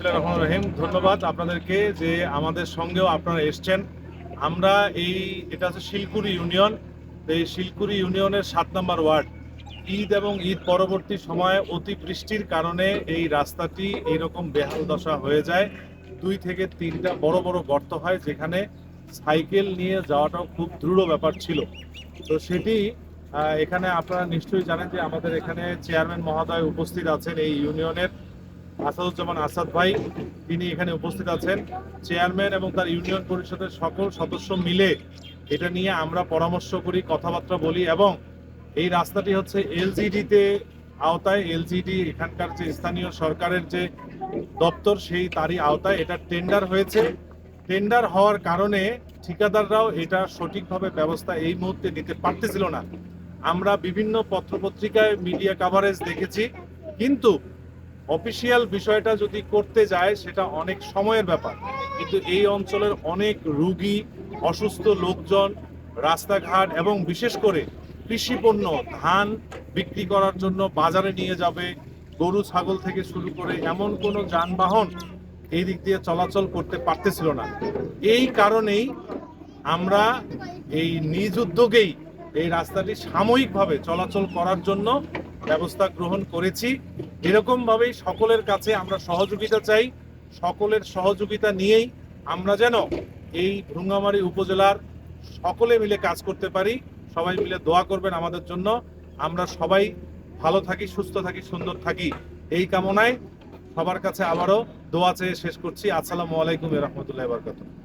বিসমিল্লাহির রহমানির রহিম, ধন্যবাদ আপনাদেরকে যে আমাদের সঙ্গেও আপনারা এসছেন। আমরা এই, এটা হচ্ছে শিলকুড়ি ইউনিয়ন এই শিলকুড়ি ইউনিয়নের সাত নম্বর ওয়ার্ড। ঈদ এবং ঈদ পরবর্তী সময়ে অতিবৃষ্টির কারণে এই রাস্তাটি এইরকম বেহাল দশা হয়ে যায়। দুই থেকে তিনটা বড় বড় গর্ত হয়, যেখানে সাইকেল নিয়ে যাওয়াটাও খুব দৃঢ় ব্যাপার ছিল। তো সেটি এখানে আপনারা নিশ্চয়ই জানেন যে আমাদের এখানে চেয়ারম্যান মহোদয় উপস্থিত আছেন এই ইউনিয়নের। আসাদুজ্জামান আসাদ ভাই, তিনি এখানে উপস্থিত আছেন। চেয়ারম্যান এবং তার ইউনিয়ন পরিষদের সকল সদস্য মিলে এটা নিয়ে আমরা পরামর্শ করি, কথাবার্তা বলি এবং এই রাস্তাটি হচ্ছে এলজিডিতে আওতায়। এলজিডি এখানকার যে স্থানীয় সরকারের যে দপ্তর, সেই তারই আওতায় এটা টেন্ডার হয়েছে। টেন্ডার হওয়ার কারণে ঠিকাদাররাও এটা সঠিকভাবে ব্যবস্থা এই মুহূর্তে নিতে পারতেছিল না। আমরা বিভিন্ন পত্রপত্রিকায় মিডিয়া কাভারেজ দেখেছি, কিন্তু অফিসিয়াল বিষয়টা যদি করতে যায়, সেটা অনেক সময়ের ব্যাপার। কিন্তু এই অঞ্চলের অনেক রুগী, অসুস্থ লোকজন, রাস্তাঘাট এবং বিশেষ করে কৃষি পণ্য ধান বিক্রি করার জন্য বাজারে নিয়ে যাবে, গরু, ছাগল থেকে শুরু করে এমন কোনো যানবাহন এই দিক দিয়ে চলাচল করতে পারতেছিল না। এই কারণেই আমরা এই নিজ উদ্যোগেই এই রাস্তাটি সাময়িকভাবে চলাচল করার জন্য ব্যবস্থা গ্রহণ করেছি। এরকম ভাবেই সকলের কাছে আমরা সহযোগিতা চাই, সকলের সহযোগিতা নিয়েই আমরা যেন এই ভ্রুঙ্গামারী উপজেলার সকলে মিলে কাজ করতে পারি। সবাই মিলে দোয়া করবেন আমাদের জন্য। আমরা সবাই ভালো থাকি, সুস্থ থাকি, সুন্দর থাকি এই কামনায় সবার কাছে আবারও দোয়া চেয়ে শেষ করছি। আসসালামু আলাইকুম রহমতুল্লাহ বরকাতুহ।